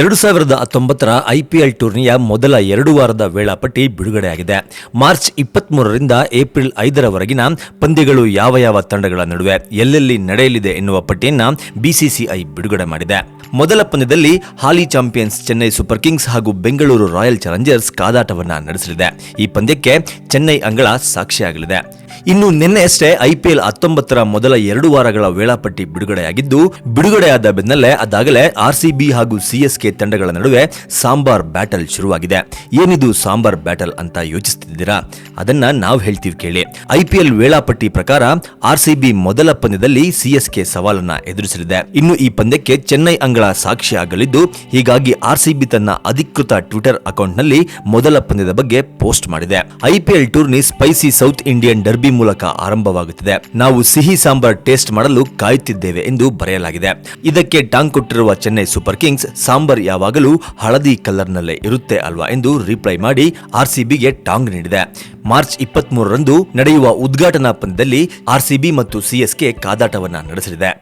ಎರಡು ಸಾವಿರದ ಹತ್ತೊಂಬತ್ತರ ಐಪಿಎಲ್ ಟೂರ್ನಿಯ ಮೊದಲ ಎರಡು ವಾರದ ವೇಳಾಪಟ್ಟಿ ಬಿಡುಗಡೆಯಾಗಿದೆ. ಮಾರ್ಚ್ ಇಪ್ಪತ್ಮೂರರಿಂದ ಏಪ್ರಿಲ್ ಐದರವರೆಗಿನ ಪಂದ್ಯಗಳು ಯಾವ ಯಾವ ತಂಡಗಳ ನಡುವೆ ಎಲ್ಲೆಲ್ಲಿ ನಡೆಯಲಿದೆ ಎನ್ನುವ ಪಟ್ಟಿಯನ್ನು ಬಿಸಿಸಿಐ ಬಿಡುಗಡೆ ಮಾಡಿದೆ. ಮೊದಲ ಪಂದ್ಯದಲ್ಲಿ ಹಾಲಿ ಚಾಂಪಿಯನ್ಸ್ ಚೆನ್ನೈ ಸೂಪರ್ ಕಿಂಗ್ಸ್ ಹಾಗೂ ಬೆಂಗಳೂರು ರಾಯಲ್ ಚಾಲೆಂಜರ್ಸ್ ಕಾದಾಟವನ್ನ ನಡೆಸಲಿದೆ. ಈ ಪಂದ್ಯಕ್ಕೆ ಚೆನ್ನೈ ಅಂಗಳ ಸಾಕ್ಷಿಯಾಗಲಿದೆ. ಇನ್ನು ನಿನ್ನೆಯಷ್ಟೇ ಐಪಿಎಲ್ ಹತ್ತೊಂಬತ್ತರ ಮೊದಲ ಎರಡು ವಾರಗಳ ವೇಳಾಪಟ್ಟಿ ಬಿಡುಗಡೆಯಾಗಿದ್ದು, ಬಿಡುಗಡೆಯಾದ ಬೆನ್ನಲ್ಲೇ ಅದಾಗಲೇ ಆರ್ಸಿಬಿ ಹಾಗೂ ಸಿಎಸ್ಕೆ ತಂಡಗಳ ನಡುವೆ ಸಾಂಬಾರ್ ಬ್ಯಾಟಲ್ ಶುರುವಾಗಿದೆ. ಏನಿದು ಸಾಂಬಾರ್ ಬ್ಯಾಟಲ್ ಅಂತ ಯೋಚಿಸ್ತಿದ್ದೀರಾ? ಅದನ್ನ ನಾವು ಹೇಳ್ತೀವಿ ಕೇಳಿ. ಐಪಿಎಲ್ ವೇಳಾಪಟ್ಟಿ ಪ್ರಕಾರ ಆರ್ಸಿಬಿ ಮೊದಲ ಪಂದ್ಯದಲ್ಲಿ ಸಿಎಸ್ಕೆ ಸವಾಲನ್ನ ಎದುರಿಸಲಿದೆ. ಇನ್ನು ಈ ಪಂದ್ಯಕ್ಕೆ ಚೆನ್ನೈ ಅಂಗಳ ಸಾಕ್ಷಿಯಾಗಲಿದ್ದು ಹೀಗಾಗಿ ಆರ್ಸಿಬಿ ತನ್ನ ಅಧಿಕೃತ ಟ್ವಿಟರ್ ಅಕೌಂಟ್ನಲ್ಲಿ ಮೊದಲ ಪಂದ್ಯದ ಬಗ್ಗೆ ಪೋಸ್ಟ್ ಮಾಡಿದೆ. IPL tourney spicy south Indian derby ಮೂಲಕ ಆರಂಭವಾಗುತ್ತಿದೆ. ನಾವು ಸಿಹಿ ಸಾಂಬಾರ್ ಟೇಸ್ಟ್ ಮಾಡಲು ಕಾಯುತ್ತಿದ್ದೇವೆ ಎಂದು ಬರೆಯಲಾಗಿದೆ. ಇದಕ್ಕೆ ಟಾಂಗ್ ಕೊಟ್ಟಿರುವ ಚೆನ್ನೈ ಸೂಪರ್ ಕಿಂಗ್ಸ್ ಸಾಂಬಾರ್ ಯಾವಾಗಲೂ ಹಳದಿ ಕಲರ್ನಲ್ಲೇ ಇರುತ್ತೆ ಅಲ್ವಾ ಎಂದು ರಿಪ್ಲೈ ಮಾಡಿ ಆರ್ಸಿಬಿಗೆ ಟಾಂಗ್ ನೀಡಿದೆ. ಮಾರ್ಚ್ ಇಪ್ಪತ್ತ್ ನಡೆಯುವ ಉದ್ಘಾಟನಾ ಪಂದ್ಯದಲ್ಲಿ ಆರ್ಸಿಬಿ ಮತ್ತು ಸಿಎಸ್ಕೆ ಕಾದಾಟವನ್ನ ನಡೆಸಲಿದೆ.